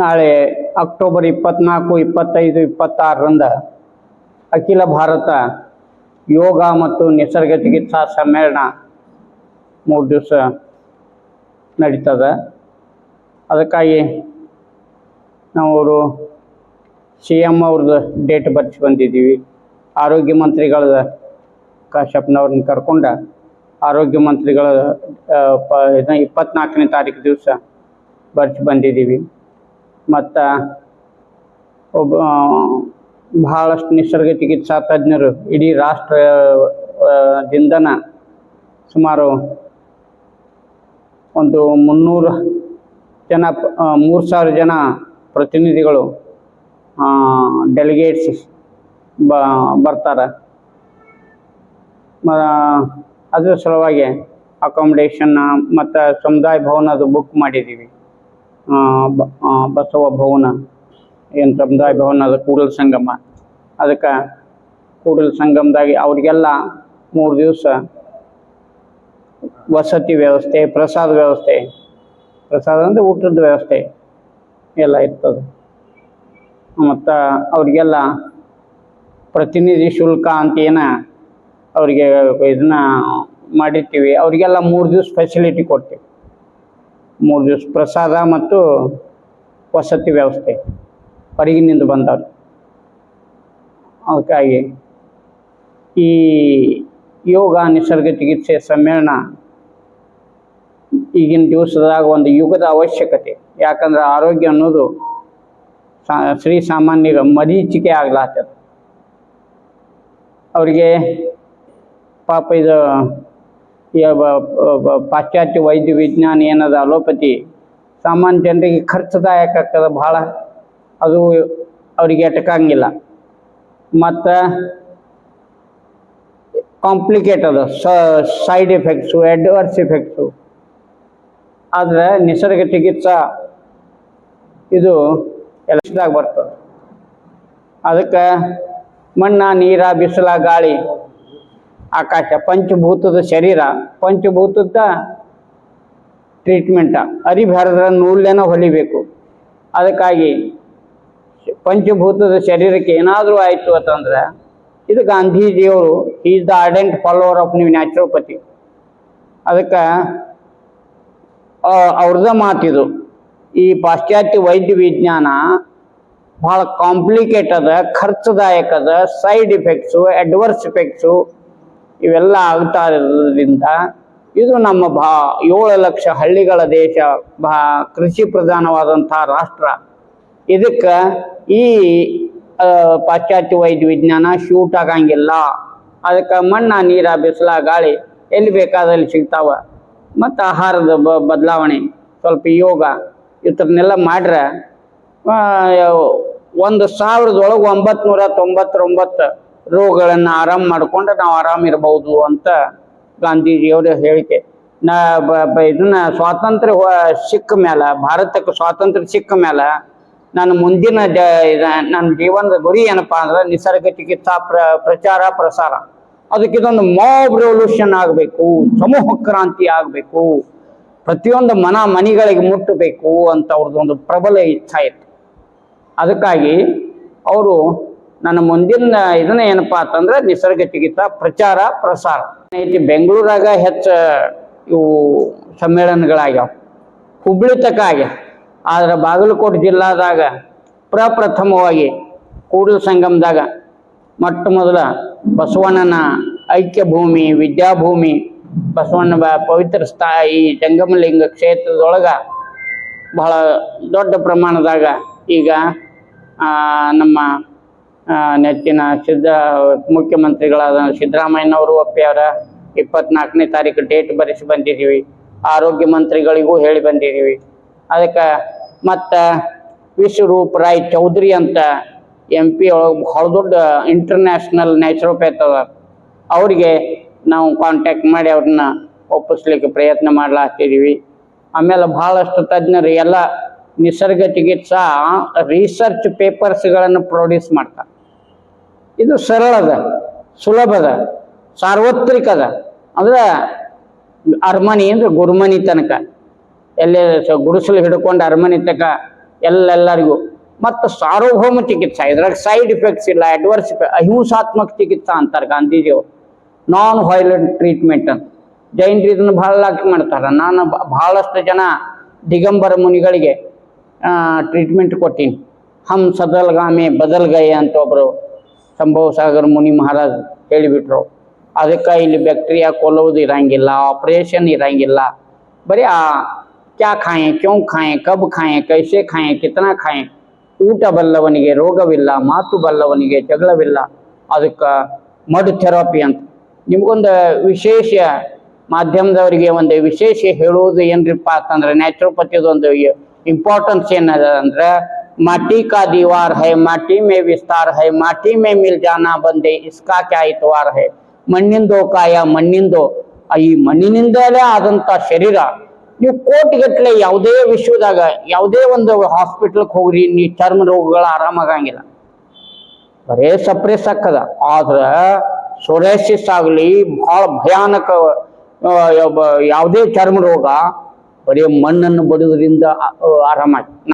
ನಾಳೆ ಅಕ್ಟೋಬರ್ ಇಪ್ಪತ್ನಾಲ್ಕು, ಇಪ್ಪತ್ತೈದು, ಇಪ್ಪತ್ತಾರರಂದ ಅಖಿಲ ಭಾರತ ಯೋಗ ಮತ್ತು ನಿಸರ್ಗ ಚಿಕಿತ್ಸಾ ಸಮ್ಮೇಳನ ಮೂರು ದಿವಸ ನಡೀತದೆ. ಅದಕ್ಕಾಗಿ ನಾವು ಸಿ ಎಂ ಅವ್ರದ್ದು ಡೇಟ್ ಬರ್ಸಿ ಬಂದಿದ್ದೀವಿ. ಆರೋಗ್ಯ ಮಂತ್ರಿಗಳ ಕಾಶಪ್ಪನವ್ರನ್ನ ಕರ್ಕೊಂಡು ಆರೋಗ್ಯ ಮಂತ್ರಿಗಳ ಪ ಇಪ್ಪತ್ನಾಲ್ಕನೇ ತಾರೀಕು ದಿವಸ ಬರ್ಸಿ ಬಂದಿದ್ದೀವಿ. ಮತ್ತು ಒಬ್ಬ ಬಹಳಷ್ಟು ನಿಸರ್ಗ ಚಿಕಿತ್ಸಾ ತಜ್ಞರು ಇಡೀ ರಾಷ್ಟ್ರ ದಿಂದನ ಸುಮಾರು ಒಂದು ಮುನ್ನೂರು ಜನ ಮೂರು ಸಾವಿರ ಜನ ಪ್ರತಿನಿಧಿಗಳು ಡೆಲಿಗೇಟ್ಸ್ ಬ, ಬರ್ತಾರೆ. ಅದರ ಸಲುವಾಗಿ ಅಕಾಮಿಡೇಷನ್ ಮತ್ತು ಸಮುದಾಯ ಭವನದು ಬುಕ್ ಮಾಡಿದ್ದೀವಿ. ಬಸವ ಭವನ, ಏನು ಸಮುದಾಯ ಭವನ ಅದು ಕೂಡಲ ಸಂಗಮ. ಅದಕ್ಕೆ ಕೂಡಲ ಸಂಗಮದಾಗಿ ಅವ್ರಿಗೆಲ್ಲ ಮೂರು ದಿವಸ ವಸತಿ ವ್ಯವಸ್ಥೆ, ಪ್ರಸಾದ ವ್ಯವಸ್ಥೆ. ಪ್ರಸಾದ ಅಂದರೆ ಊಟದ ವ್ಯವಸ್ಥೆ ಎಲ್ಲ ಇರ್ತದೆ. ಮತ್ತು ಅವರಿಗೆಲ್ಲ ಪ್ರತಿನಿಧಿ ಶುಲ್ಕ ಅಂತ ಏನ ಅವರಿಗೆ ಇದನ್ನ ಮಾಡಿರ್ತೀವಿ. ಅವರಿಗೆಲ್ಲ ಮೂರು ದಿವಸ ಫೆಸಿಲಿಟಿ ಕೊಡ್ತೀವಿ. ಮೂರು ದಿವಸ ಪ್ರಸಾದ ಮತ್ತು ವಸತಿ ವ್ಯವಸ್ಥೆ ಹೊರಗಿನಿಂದ ಬಂದವರು. ಅದಕ್ಕಾಗಿ ಈ ಯೋಗ ನಿಸರ್ಗ ಚಿಕಿತ್ಸೆ ಸಮ್ಮೇಳನ ಈಗಿನ ದಿವಸದಾಗ ಒಂದು ಯುಗದ ಅವಶ್ಯಕತೆ. ಯಾಕಂದ್ರೆ ಆರೋಗ್ಯ ಅನ್ನೋದು ಶ್ರೀ ಸಾಮಾನ್ಯರ ಮರೀಚಿಕೆ ಆಗ್ಲಾತ್ತದ ಅವರಿಗೆ ಪಾಪ ಇದು ಪಾಶ್ಚಾತ್ಯ ವೈದ್ಯ ವಿಜ್ಞಾನ ಏನದ ಅಲೋಪತಿ ಸಾಮಾನ್ಯ ಜನರಿಗೆ ಖರ್ಚದಾಯಕ ಆಗ್ತದೆ ಭಾಳ. ಅದು ಅವರಿಗೆ ಎಟಕಂಗಿಲ್ಲ. ಮತ್ತು ಕಾಂಪ್ಲಿಕೇಟ್ ಅದು. ಸೈಡ್ ಎಫೆಕ್ಟ್ಸು ಅಡ್ವರ್ಸ್ ಎಫೆಕ್ಟ್ಸು ಆದರೆ ನಿಸರ್ಗ ಚಿಕಿತ್ಸಾ ಇದು ಎಲ್ಲದಾಗ ಬರ್ತದೆ. ಅದಕ್ಕೆ ಮಣ್ಣ, ನೀರ, ಬಿಸಿಲ, ಗಾಳಿ ಆಕಾಶ ಪಂಚಭೂತದ ಶರೀರ, ಪಂಚಭೂತದ ಟ್ರೀಟ್ಮೆಂಟ ಅರಿಬಾರದ್ರ ನೂಲೇನ ಹೊಲಿಬೇಕು. ಅದಕ್ಕಾಗಿ ಪಂಚಭೂತದ ಶರೀರಕ್ಕೆ ಏನಾದರೂ ಆಯಿತು ಅಂತಂದ್ರೆ ಇದು ಗಾಂಧೀಜಿಯವರು is the ardent follower of ನೀವು ನ್ಯಾಚುರೋಪತಿ ಅದಕ್ಕೆ ಅವ್ರದ ಮಾತಿದು. ಈ ಪಾಶ್ಚಾತ್ಯ ವೈದ್ಯ ವಿಜ್ಞಾನ ಭಾಳ ಕಾಂಪ್ಲಿಕೇಟ್ ಅದ ಸೈಡ್ ಇಫೆಕ್ಟ್ಸು ಅಡ್ವರ್ಸ್ ಇಫೆಕ್ಟ್ಸು ಇವೆಲ್ಲ ಆಗ್ತಾ ಇರೋದ್ರಿಂದ ಇದು ನಮ್ಮ ಭಾ ಏಳು ಲಕ್ಷ ಹಳ್ಳಿಗಳ ದೇಶ, ಭಾ ಕೃಷಿ ಪ್ರಧಾನವಾದಂಥ ರಾಷ್ಟ್ರ. ಇದಕ್ಕೆ ಈ ಪಾಶ್ಚಾತ್ಯ ವೈದ್ಯ ವಿಜ್ಞಾನ ಶೂಟ್ ಆಗಂಗಿಲ್ಲ. ಅದಕ್ಕೆ ಮಣ್ಣ, ನೀರ, ಬಿಸಿಲ, ಗಾಳಿ ಎಲ್ಲಿ ಬೇಕಾದಲ್ಲಿ ಸಿಗ್ತಾವ. ಮತ್ತು ಆಹಾರದ ಬದಲಾವಣೆ, ಸ್ವಲ್ಪ ಯೋಗ ಇವ್ರನ್ನೆಲ್ಲ ಮಾಡ್ರೆ ಒಂದು ಸಾವಿರದೊಳಗೆ ಒಂಬತ್ತು ನೂರ ತೊಂಬತ್ತೊಂಬತ್ತು ರೋಗಗಳನ್ನು ಆರಾಮ ಮಾಡ್ಕೊಂಡು ನಾವು ಆರಾಮಿರ್ಬೋದು ಅಂತ ಗಾಂಧೀಜಿಯವರ ಹೇಳಿಕೆ. ನಾ ಇದನ್ನ ಸ್ವಾತಂತ್ರ್ಯ ಸಿಕ್ಕ ಮೇಲೆ ಭಾರತಕ್ಕೆ ಸ್ವಾತಂತ್ರ್ಯ ಸಿಕ್ಕ ಮೇಲೆ ನನ್ನ ಮುಂದಿನ ಜ ನನ್ನ ಜೀವನದ ಗುರಿ ಏನಪ್ಪಾ ಅಂದ್ರೆ ನಿಸರ್ಗ ಚಿಕಿತ್ಸಾ ಪ್ರ, ಪ್ರಚಾರ ಪ್ರಸಾರ. ಅದಕ್ಕೆ ಇದೊಂದು ಮಾಬ್ ರೆವಲ್ಯೂಷನ್ ಆಗಬೇಕು, ಸಮೂಹ ಕ್ರಾಂತಿ ಆಗಬೇಕು, ಪ್ರತಿಯೊಂದು ಮನ ಮನೆಗಳಿಗೆ ಮುಟ್ಟಬೇಕು ಅಂತ ಅವ್ರದ್ದೊಂದು ಪ್ರಬಲ ಇಚ್ಛಾ ಇತ್ತು. ಅದಕ್ಕಾಗಿ ಅವರು ನನ್ನ ಮುಂದಿನ ಇದನ್ನ ಏನಪ್ಪಾ ಅಂತಂದ್ರೆ ನಿಸರ್ಗ ಚಿಕಿತ್ಸಾ ಪ್ರಚಾರ ಪ್ರಸಾರ. ಐತಿ ಬೆಂಗಳೂರಾಗ ಹೆಚ್ಚು ಇವು ಸಮ್ಮೇಳನಗಳಾಗ್ಯಾವ. ಹುಬ್ಳಿ ತಕ ಆಗ್ಯಾವ ಆದ್ರೆ ಬಾಗಲಕೋಟೆ ಜಿಲ್ಲಾದಾಗ ಪ್ರಪ್ರಥಮವಾಗಿ ಕೂಡಲ ಸಂಗಮದಾಗ ಮೊಟ್ಟ ಮೊದಲ ಬಸವಣ್ಣನ ಐಕ್ಯ ಭೂಮಿ ವಿದ್ಯಾಭೂಮಿ, ಬಸವಣ್ಣ ಪವಿತ್ರ ಸ್ಥಾ ಈ ಜಂಗಮಲಿಂಗ ಕ್ಷೇತ್ರದೊಳಗ ಬಹಳ ದೊಡ್ಡ ಪ್ರಮಾಣದಾಗ ಈಗ ನಮ್ಮ ನೆಚ್ಚಿನ ಸಿದ್ದ ಮುಖ್ಯಮಂತ್ರಿಗಳಾದ ಸಿದ್ದರಾಮಯ್ಯನವರು ಒಪ್ಪ್ಯಾರ. ಇಪ್ಪತ್ನಾಲ್ಕನೇ ತಾರೀಕು ಡೇಟ್ ಬರೆಸಿ ಬಂದಿದ್ದೀವಿ. ಆರೋಗ್ಯ ಮಂತ್ರಿಗಳಿಗೂ ಹೇಳಿ ಬಂದಿದ್ದೀವಿ. ಅದಕ್ಕೆ ಮತ್ತು ವಿಶ್ವರೂಪ್ ರಾಯ್ ಚೌಧರಿ ಅಂತ ಎಂ ಪಿ ಒಳಗೆ ಭಾಳ ದೊಡ್ಡ ಇಂಟರ್ನ್ಯಾಷನಲ್ ನ್ಯಾಚುರೋಪ್ಯಾತ್ ಅದ. ಅವರಿಗೆ ನಾವು ಕಾಂಟ್ಯಾಕ್ಟ್ ಮಾಡಿ ಅವ್ರನ್ನ ಒಪ್ಪಿಸ್ಲಿಕ್ಕೆ ಪ್ರಯತ್ನ ಮಾಡ್ಲಾಗ್ತಿದ್ದೀವಿ ಆಮೇಲೆ ಭಾಳಷ್ಟು ತಜ್ಞರು ಎಲ್ಲ ನಿಸರ್ಗ ಚಿಕಿತ್ಸಾ ರಿಸರ್ಚ್ ಪೇಪರ್ಸ್ಗಳನ್ನು ಪ್ರೊಡ್ಯೂಸ್ ಮಾಡ್ತಾರೆ ಇದು ಸರಳದ, ಸುಲಭದ, ಸಾರ್ವತ್ರಿಕದ, ಅಂದ್ರೆ ಅರ್ಮನಿ ಅಂದ್ರೆ ಗುರುಮನಿ ತನಕ. ಎಲ್ಲೇ ಗುಡಿಸಲು ಹಿಡ್ಕೊಂಡು ಅರಮನೆ ತನಕ ಎಲ್ಲೆಲ್ಲರಿಗೂ. ಮತ್ತು ಸಾರ್ವಭೌಮ ಚಿಕಿತ್ಸಾ, ಇದ್ರಾಗ ಸೈಡ್ ಇಫೆಕ್ಟ್ಸ್ ಇಲ್ಲ ಅಡ್ವರ್ಸ್ ಅಹಿಂಸಾತ್ಮಕ ಚಿಕಿತ್ಸಾ ಅಂತಾರೆ ಗಾಂಧೀಜಿಯವರು. ನಾನ್ ವೈಲೆಂಟ್ ಟ್ರೀಟ್ಮೆಂಟ್ ಅಂತ. ಜೈನರು ಇದನ್ನು ಬಹಳ ಮಾಡ್ತಾರೆ. ನಾನು ಬಹಳಷ್ಟು ಜನ ದಿಗಂಬರ ಮುನಿಗಳಿಗೆ ಟ್ರೀಟ್ಮೆಂಟ್ ಕೊಟ್ಟೀನಿ. ಹಮ್ ಸದಲ್ಗಾಮೆ ಬದಲ್ಗೈ ಅಂತ ಒಬ್ಬರು ಸಂಭವ ಸಾಗರ್ ಮುನಿ ಮಹಾರಾಜ್ ಹೇಳಿಬಿಟ್ರು. ಅದಕ್ಕೆ ಇಲ್ಲಿ ಬ್ಯಾಕ್ಟೀರಿಯಾ ಕೊಲ್ಲೋದು ಇರಂಗಿಲ್ಲ ಆಪರೇಷನ್ ಇರಂಗಿಲ್ಲ. ಬರೀ ಆ ಕ್ಯಾ ಖಾಯೆ, ಕ್ಯೋ ಖಾಯೆ, ಕಬ್ ಖಾಯೆ, ಕೈಸೆ ಖಾಯೆ, ಕಿತನ ಖಾಯೆ, ಊಟ ಬಲ್ಲವನಿಗೆ ರೋಗವಿಲ್ಲ, ಮಾತು ಬಲ್ಲವನಿಗೆ ಜಗಳವಿಲ್ಲ, ಅದಕ್ಕೆ ಮಡ್ ಥೆರಪಿ ಅಂತ. ನಿಮ್ಗೊಂದು ವಿಶೇಷ ಮಾಧ್ಯಮದವರಿಗೆ ಒಂದು ವಿಶೇಷ ಹೇಳುವುದು ಏನ್ರಿಪ್ಪ ಅಂತಂದ್ರೆ ನ್ಯಾಚುರೋಪತಿದು ಒಂದು ಇಂಪಾರ್ಟೆನ್ಸ್ ಏನದ ಅಂದ್ರೆ माटी का दीवार है माटी में विस्तार है माटी में मिल जाना बंदे इसका क्या इतवार है ಮಣ್ಣಿಂದೋ ಕಾಯ ಮಣ್ಣಿಂದೋ ಆ ಈ ಮಣ್ಣಿನಿಂದಲೇ ಆದಂತ ಶರೀರ ನೀವು ಕೋಟಿಗಟ್ಟಲೆ ಯಾವುದೇ ವಿಶ್ವದಾಗ ಯಾವುದೇ ಒಂದು ಹಾಸ್ಪಿಟ್ಲ್ಗೆ ಹೋಗ್ರಿ ನೀ ಚರ್ಮ ರೋಗಗಳು ಆರಾಮಾಗಂಗಿಲ್ಲ ಬರೇ ಸಪ್ರೆಸ್ ಆಕ್ಕದ ಆದ್ರ ಸೊರೇಸಿಸ್ ಆಗಲಿ ಬಹಳ ಭಯಾನಕ ಆ, ಯಾವ- ಯಾವುದೇ ಚರ್ಮ ರೋಗ ಬರೀ ಮಣ್ಣನ್ನು ಬಡಿಯೋದ್ರಿಂದ ಆರಾಮಾಗಿ